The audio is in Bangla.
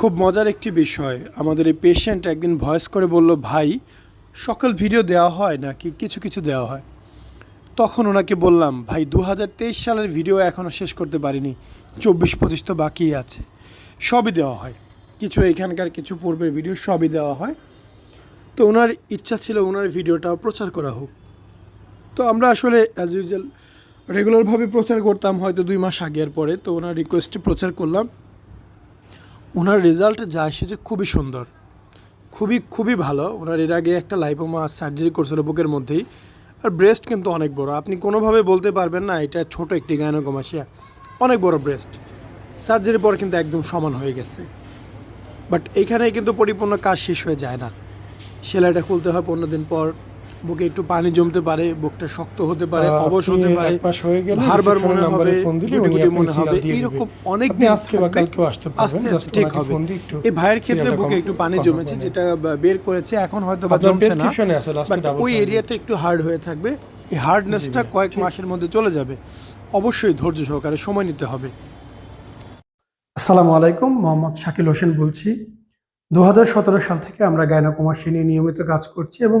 খুব মজার একটি বিষয়। আমাদের এই পেশেন্ট একদিন ভয়েস করে বলল, ভাই, সকল ভিডিও দেওয়া হয় নাকি? কিছু কিছু দেওয়া হয়। তখন ওনাকে বললাম, ভাই দু হাজার তেইশ সালের ভিডিও এখনও শেষ করতে পারিনি। চব্বিশ পঁচিশ তো বাকি আছে। সবই দেওয়া হয়। কিছু এখানকার, কিছু পূর্বের ভিডিও সবই দেওয়া হয়। তো ওনার ইচ্ছা ছিল ওনার ভিডিওটাও প্রচার করা হোক। তো আমরা আসলে অ্যাজ ইউজুয়াল রেগুলারভাবে প্রচার করতাম, হয়তো দুই মাস আগের পরে। তো ওনার রিকোয়েস্টে প্রচার করলাম। ওনার রেজাল্ট যা এসেছে খুবই সুন্দর। খুবই খুবই ভালো। ওনার এর আগে একটা লাইপোমা সার্জারি করছিল বুকের মধ্যেই। আর ব্রেস্ট কিন্তু অনেক বড়। আপনি কোনোভাবে বলতে পারবেন না, এটা ছোট একটি গায়নোকমাসিয়া অনেক বড় ব্রেস্ট সার্জারির পর কিন্তু একদম সমান হয়ে গেছে। বাট এখানে কিন্তু পরিপূর্ণ কাজ শেষ হয়ে যায় না। সেলাইটা খুলতে হয় পনেরো দিন পর। বুকে একটু পানি জমতে পারে বুকটা শক্ত হতে পারে অবশ হতে পারে। বারবার মনে হবে মনে হবে এইরকম অনেক আজকে বা থাকবে। কালকেও আসতে আস্তে আস্তে ঠিক হবে। ফোন দিয়ে একটু এই ভাইয়ের ক্ষেত্রে বুকে একটু পানি জমেছে যেটা বের করেছে এখন হয়তো বা জমছে না ওই এরিয়াটা একটু হার্ড হয়ে থাকবে। এই হার্ডনেসটা কয়েক মাসের মধ্যে চলে যাবে। অবশ্যই ধৈর্য সহকারে সময় নিতে হবে। আসসালামু আলাইকুম মোহাম্মদ শাকিল হোসেন বলছি। দু হাজার সতেরো সাল থেকে আমরা গায়নাকুমাসী নিয়ে নিয়মিত কাজ করছি এবং